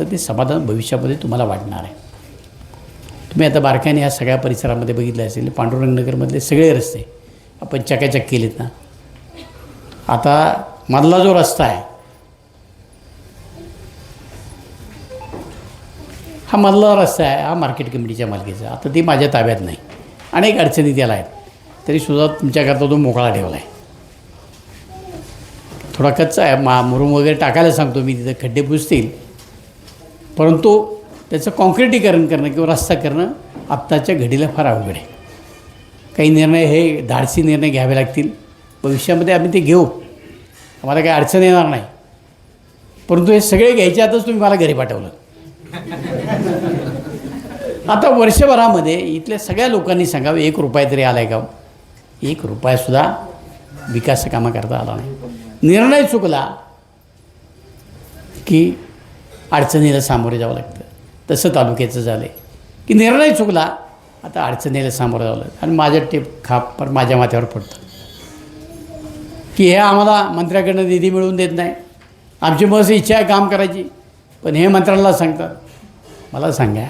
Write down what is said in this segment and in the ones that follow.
तर ते समाधान भविष्यामध्ये तुम्हाला वाटणार आहे. तुम्ही आता बारकाईने ह्या सगळ्या परिसरामध्ये बघितलं असेल पांडुरंगनगरमधले सगळे रस्ते आपण चकाचक केलेत ना. आता मधला जो रस्ता आहे हा मधला रस्ता आहे हा मार्केट कमिटीच्या मालकीचा. आता ती माझ्या ताब्यात नाही. अनेक अडचणी त्याला आहेत. तरीसुद्धा तुमच्याकरता तो मोकळा ठेवला आहे. थोडा कच्चा आहे. मा मुरुम वगैरे टाकायला सांगतो मी तिथं खड्डे पुसतील. परंतु त्याचं कॉन्क्रिटीकरण करणं किंवा रस्ता करणं आत्ताच्या घडीला फार अवघड आहे. काही निर्णय हे धाडसी निर्णय घ्यावे लागतील. भविष्यामध्ये आम्ही ते घेऊ. आम्हाला काही अडचण येणार नाही. परंतु हे सगळे घ्यायचे आताच तुम्ही मला घरी पाठवलं. आता वर्षभरामध्ये इथल्या सगळ्या लोकांनी सांगावं एक रुपया तरी आला आहे का हो? एक रुपयासुद्धा विकास कामाकरता आला नाही. निर्णय चुकला की अडचणीला सामोरे जावं लागतं. तसं तालुक्याचं झालं आहे की निर्णय चुकला आता अडचणीला सामोरं जावं लागतं. आणि माझ्या टेप खाप पण माझ्या माथ्यावर पडतं. की हे आम्हाला मंत्र्याकडनं निधी मिळवून देत नाही. आमची बस इच्छा आहे काम करायची. पण हे मंत्र्यांना सांगतात मला सांगा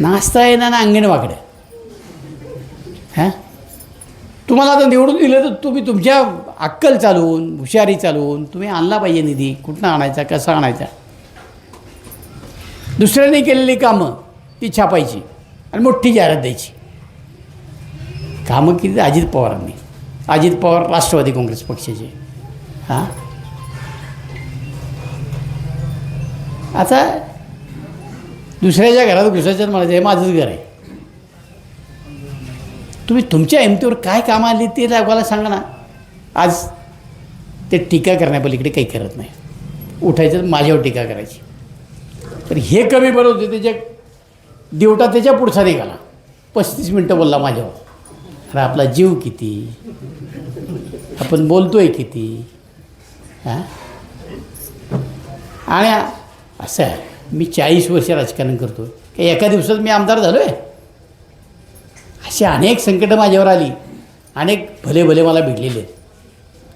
नाचता येणार ना अंगण वाकडं हां? तुम्हाला आता निवडून दिलं तर तुम्ही तुमच्या अक्कल चालवून हुशारी चालवून तुम्ही आणला पाहिजे निधी. कुठनं आणायचा कसा आणायचा? दुसऱ्याने केलेली कामं ती छापायची आणि मोठी जाहिरात द्यायची. कामं केली अजित पवारांनी. अजित पवार राष्ट्रवादी काँग्रेस पक्षाचे. हां? आता दुसऱ्याच्या घरात घुसायचं मला हे माझंच घर आहे. तुम्ही तुमच्या हिमतीवर काय कामं आली ते मला सांगा ना. आज ते टीका करण्यापलीकडे काही करत नाही. उठायचं तर माझ्यावर टीका करायची. तर हे कमी बरं होते त्याच्या दिवटा त्याच्या पुढचा निघाला. पस्तीस मिनटं बोलला माझ्यावर. अरे आपला जीव किती? आपण बोलतोय किती? हां? आणि असं आहे मी चाळीस वर्ष राजकारण करतो काही एका दिवसात मी आमदार झालो आहे अशी अनेक संकटं माझ्यावर आली. अनेक भले भले मला भेटलेले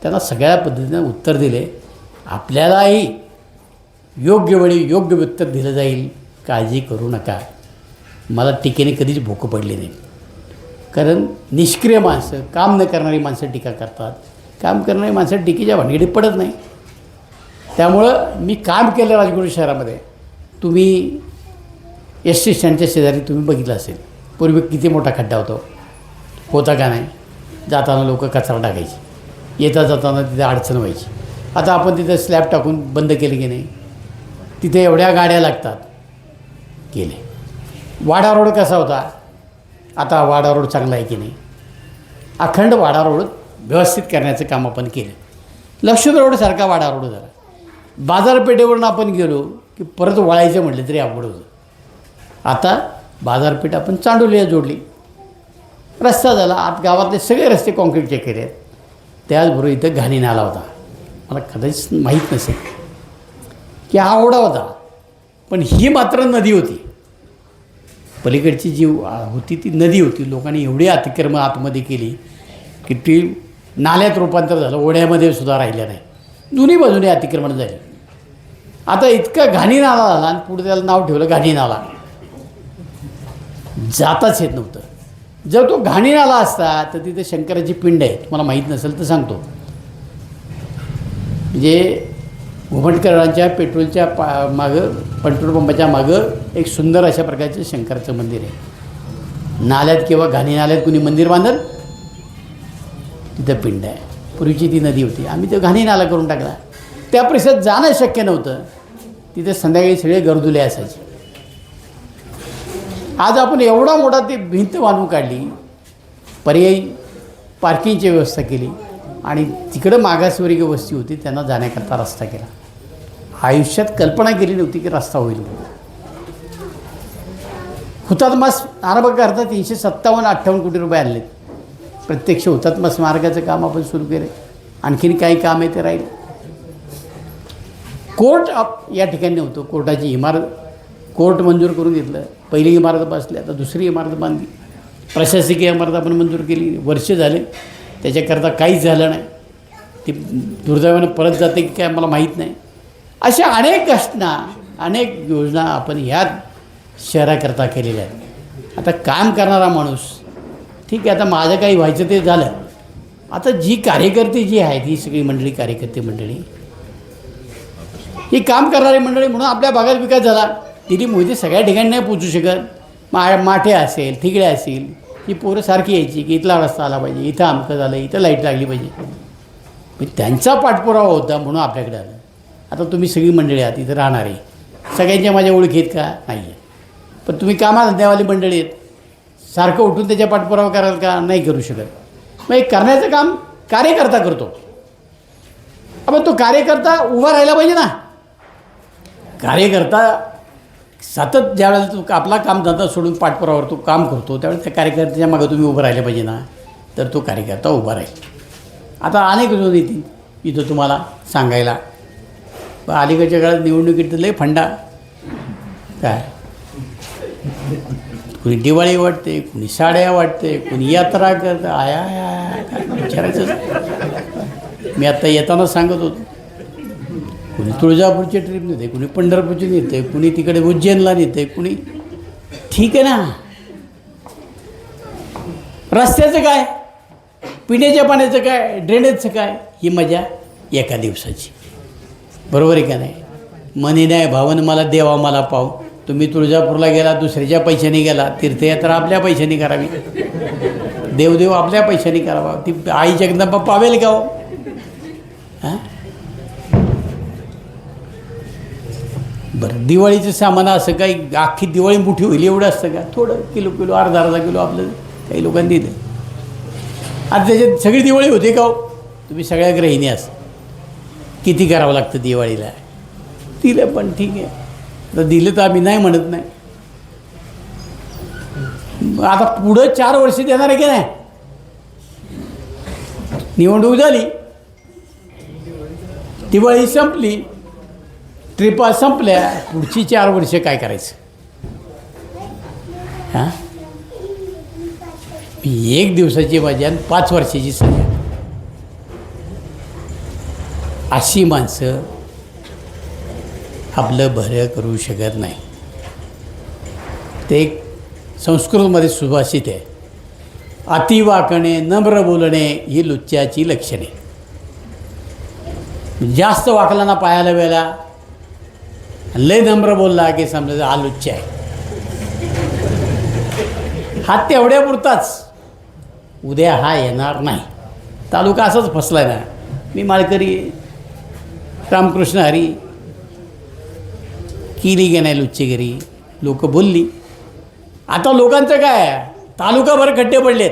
त्यांना सगळ्या पद्धतीनं उत्तर दिले. आपल्यालाही योग्य वेळी योग्य उत्तर दिलं जाईल. काळजी करू नका. मला टीकेने कधीच भोकं पडली नाही. कारण निष्क्रिय माणसं काम न करणारी माणसं टीका करतात. काम करणारी माणसं टीकेच्या भानगडीत पडत नाही. त्यामुळं मी काम केलं राजगुरू शहरामध्ये. तुम्ही एस टी स्टँडच्या शेजारी तुम्ही बघितलं असेल. पूर्वी किती मोठा खड्डा होतो. होता का नाही? जाताना लोक कचरा टाकायची. येता जाताना तिथे अडचण व्हायची. आता आपण तिथं स्लॅब टाकून बंद केले की नाही? तिथे एवढ्या गाड्या लागतात. केले. वाडा रोड कसा होता? आता वाडा रोड चांगला आहे की नाही? अखंड वाडा रोड व्यवस्थित करण्याचं काम आपण केलं. लक्ष्मी रोडसारखा वाडा रोड झाला. बाजारपेठेवरून आपण गेलो की परत वळायचं म्हटलं तरी अवघड होतं. आता बाजारपेठ आपण चांडोलीला जोडली. रस्ता झाला. आत गावातले सगळे रस्ते कॉन्क्रीटचे केले आहेत त्याचबरोबर इथं घाणी नाला होता. मला कदाचित माहीत नसेल. की हा ओढा होता पण ही मात्र नदी होती. पलीकडची जी होती ती नदी होती. लोकांनी एवढी अतिक्रमण आतमध्ये केली की ती नाल्यात रूपांतर झालं. ओढ्यामध्ये सुद्धा राहिल्या नाही. दोन्ही बाजूने अतिक्रमण झाले. आता इतका घाणी नाला झाला आणि पुढे त्याला नाव ठेवलं घाणी नाला. जाताच येत नव्हतं. जर तो घाणी नाला असता तर तिथे शंकराची पिंड आहे तुम्हाला माहीत नसेल तर सांगतो. म्हणजे घुमटकरांच्या पेट्रोलच्या पा मागं पेट्रोल पंपाच्या मागं एक सुंदर अशा प्रकारचं शंकराचं मंदिर आहे. नाल्यात किंवा घाणी नाल्यात कुणी मंदिर बांधल? तिथं पिंड आहे. पूर्वीची ती नदी होती. आम्ही तो घाणी नाला करून टाकला. त्या परिसरात जाणं शक्य नव्हतं. तिथे संध्याकाळी सगळे गर्दुले असायचे. आज आपण एवढा मोठा ती भिंत बांधून काढली पर्यायी पार्किंगची व्यवस्था केली आणि तिकडं मागासवर्गीय वस्ती होती त्यांना जाण्याकरता रस्ता केला. आयुष्यात कल्पना केली नव्हती की रस्ता होईल म्हणून. हुतात्मा स्मारकाकरता तीनशे सत्तावन्न अठ्ठावन्न कोटी रुपये आणले. प्रत्यक्ष हुतात्मा स्मारकाचं काम आपण सुरू केलं आणखीन काही काम आहे ते राहील. कोर्ट आप या ठिकाणी होतो. कोर्टाची इमारत कोर्ट मंजूर करून घेतलं. पहिली इमारत बसली आता दुसरी इमारत बांधली. प्रशासकीय इमारत आपण मंजूर केली. वर्ष झाले. त्याच्याकरता काहीच झालं नाही. ती दुर्दैवानं परत जाते की काय मला माहीत नाही. अशा अनेक घटना अनेक योजना आपण ह्या शहराकरता केलेल्या आहेत. आता काम करणारा माणूस ठीक आहे आता माझं काही व्हायचं ते झालं. आता जी कार्यकर्ते जी आहेत ही सगळी मंडळी कार्यकर्ते मंडळी ही काम करणारी मंडळी म्हणून आपल्या भागात विकास झाला. दिली मोहिते सगळ्या ठिकाणी नाही पोचू शकत. मा माठे असेल ठिकडे असेल ही पोरं सारखी यायची की इथला रस्ता आला पाहिजे इथं अमकं झालं इथं लाइट लागली पाहिजे. पण त्यांचा पाठपुरावा होता म्हणून आपल्याकडे आलं. आता तुम्ही सगळी मंडळी आहात इथं राहणार. आहे सगळ्यांच्या माझ्या ओळखी आहेत का? नाही आहे पण तुम्ही कामाधंद्यावाली मंडळी आहेत. सारखं उठून त्याच्या पाठपुरावा कराल का? नाही करू शकत. मग हे करण्याचं काम कार्यकर्ता करतो. आपण तो कार्यकर्ता उभा राहिला पाहिजे ना. कार्यकर्ता सतत ज्यावेळेला तो आपला काम धंदा सोडून पाठपुरावर तो काम करतो त्यावेळेस त्या कार्यकर्त्याच्या मागं तुम्ही उभं राहिलं पाहिजे ना. तर तो कार्यकर्ता उभा राहील. आता अनेक जण येतील इथं तुम्हाला सांगायला. पण अलीकडच्या काळात निवडणुकीत लय फंडा. काय? कुणी दिवाळी वाटते कुणी साड्या वाटते कुणी यात्रा करतं. आया आया, आया काय विचारायचं मी आत्ता येताना सांगत होतो. कुणी तुळजापूरची ट्रिप नेते कुणी पंढरपूरची नेते कुणी तिकडे उज्जैनला नेते कुणी ठीक आहे ना? रस्त्याचं काय? पिण्याच्या पाण्याचं काय? ड्रेनेजचं काय? ही मजा एका दिवसाची. बरोबर आहे का नाही? मनी नाही भावन मला देवा मला पाव. तुम्ही तुळजापूरला गेला दुसऱ्याच्या पैशाने गेला तीर्थयात्रा आपल्या पैशाने करावी. देवदेव आपल्या पैशाने करावा. ती आई जगदंबा पावेल का हो? हां? बरं दिवाळीचं सामान असं काही अख्खी दिवाळी मोठी होईल एवढं असतं का? थोडं किलो किलो अर्धा अर्धा किलो आपलं काही लोकांनी दिलं. आता त्याच्यात सगळी दिवाळी होते का हो? तुम्ही सगळ्या ग्रहिणी असं किती करावं लागतं दिवाळीला? दिलं पण ठीक आहे. तर दिलं तर आम्ही नाही म्हणत नाही. आता पुढं चार वर्ष देणार आहे की नाही? निवडणूक झाली. दिवाळी संपली. ट्रिपा संपल्या. पुढची चार वर्ष काय करायचं? हां? एक दिवसाची मजा आणि पाच वर्षाची सजा अशी माणसं आपलं भरं करू शकत नाही. ते एक संस्कृतमध्ये सुभाषित आहे. अति वाकणे नम्र बोलणे ही लुच्च्याची लक्षणे. जास्त वाकला ना पायाला वेळा लय नम्र बोलला की समजा हा लुच्छ आहे. हा तेवढ्या पुरताच उद्या हा येणार नाही. तालुका असाच फसला ना. मी माळकरी रामकृष्ण हरी केली गे नाही लुच्चेगिरी लोक बोलली. आता लोकांचं काय तालुकाभर खड्डे पडलेत.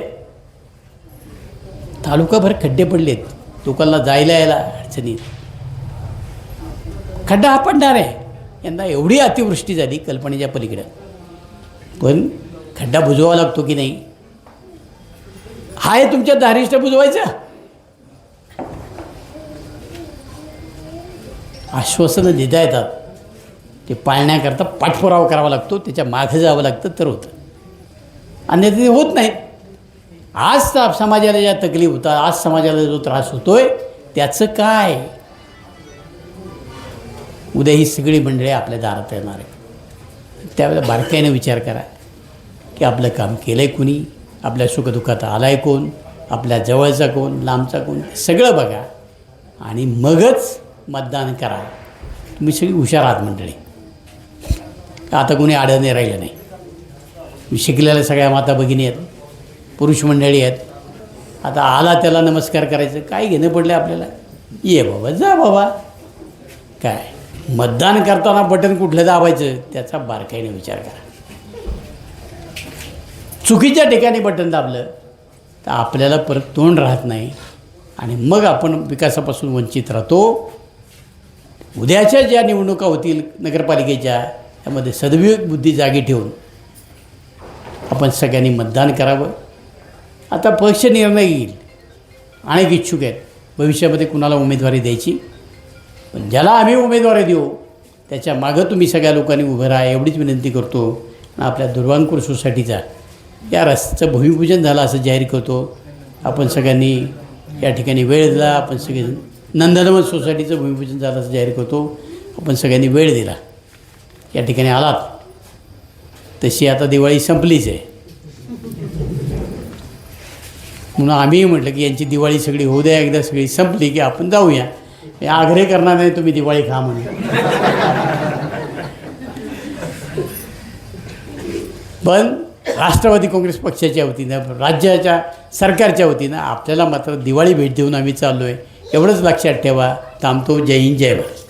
तालुकाभर खड्डे पडलेत. लोकांना जायला यायला अडचणी खड्डा हा पडणार आहे. यांना एवढी अतिवृष्टी झाली कल्पनेच्या पलीकडं. पण खड्डा बुजवावा लागतो की नाही? हा आहे तुमच्या दारिष्ट बुजवायचं? आश्वासनं देता येतात. ते पाळण्याकरता पाठपुरावा करावा लागतो त्याच्यामागे जावं लागतं तर होतं. अन्यथा ते होत नाही. आज समाजाला ज्या तकलीफ होतात आज समाजाला जो त्रास होतोय त्याचं काय? उद्या ही सगळी मंडळी आपल्या दारात येणार आहे त्यावेळेला बारकाईने विचार करा की आपलं काम केलं आहे कुणी? आपल्या सुखदुःखात आला आहे कोण? आपल्या जवळचा कोण? लांबचा कोण? सगळं बघा. आणि मगच मतदान करा. तुम्ही सगळी हुशार आहात मंडळी. आता कोणी आडं राहिलं नाही. शिकलेल्या सगळ्या माता भगिनी आहेत पुरुष मंडळी आहेत. आता आला त्याला नमस्कार करायचं काय घेणं पडलं आपल्याला? ये बाबा जा बाबा. काय? मतदान करताना बटन कुठलं दाबायचं? त्याचा बारकाईने विचार करा. चुकीच्या ठिकाणी बटन दाबलं तर आपल्याला परत तोंड राहत नाही आणि मग आपण विकासापासून वंचित राहतो. उद्याच्या ज्या निवडणुका होतील नगरपालिकेच्या त्यामध्ये सदवियोग बुद्धी जागी ठेवून आपण सगळ्यांनी मतदान करावं. आता पक्ष निर्णय येईल. अनेक इच्छुक आहेत. भविष्यामध्ये कुणाला उमेदवारी द्यायची? पण ज्याला आम्ही उमेदवारी देऊ त्याच्या मागं तुम्ही सगळ्या लोकांनी उभं राहा एवढीच विनंती करतो. आपल्या दुर्वांकूर सोसायटीचा या रस्त्याचं भूमिपूजन झालं असं जाहीर करतो. आपण सगळ्यांनी या ठिकाणी वेळ दिला आपण सगळे नंदनवन सोसायटीचं भूमिपूजन झालं असं जाहीर करतो. आपण सगळ्यांनी वेळ दिला. या ठिकाणी आलात. तशी आता दिवाळी संपलीच आहे. म्हणून आम्हीही म्हटलं की यांची दिवाळी सगळी होऊ द्या एकदा सगळी संपली की आपण जाऊया. हे आग्रह करणार नाही तुम्ही दिवाळी खा म्हणून. पण राष्ट्रवादी काँग्रेस पक्षाच्या वतीनं राज्याच्या सरकारच्या वतीनं आपल्याला मात्र दिवाळी भेट देऊन आम्ही चाललो आहे एवढंच लक्षात ठेवा. थांबतो. जय हिंद जय भारत.